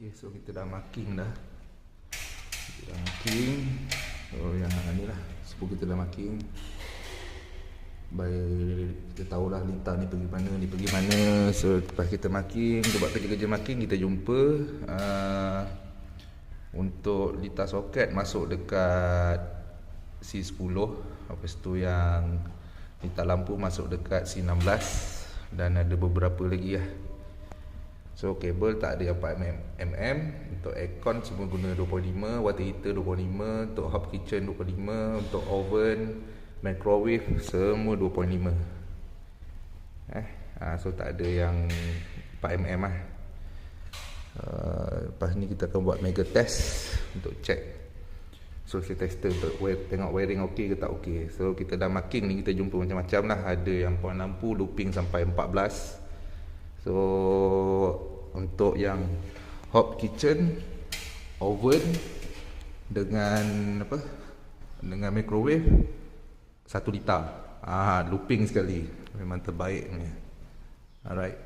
Okay, so kita dah marking dah. Kita dah marking. So yang ni lah, sebab kita dah marking. Baik, kita tahulah lintah ni pergi mana, ni pergi mana. So lepas kita marking, buat kerja-kerja marking, kita jumpa. Uh, untuk lintah soket masuk dekat C10. Lepas tu yang lintah lampu masuk dekat C16. Dan ada beberapa lagi lah. So kabel tak ada yang 4 mm Untuk aircon semua guna 25 Water heater 25 Untuk hot kitchen 25 Untuk oven Microwave semua 25 eh? Ha, so tak ada yang 4 mm lah. Uh, Lepas ni kita akan buat mega test Untuk check. Social tester untuk wear, tengok wiring ok ke tak ok So kita dah marking ni kita jumpa macam-macam lah. Ada yang puan lampu looping sampai 14 So untuk yang hot kitchen oven dengan apa? Dengan microwave satu liter ah looping sekali. Memang terbaik ni alright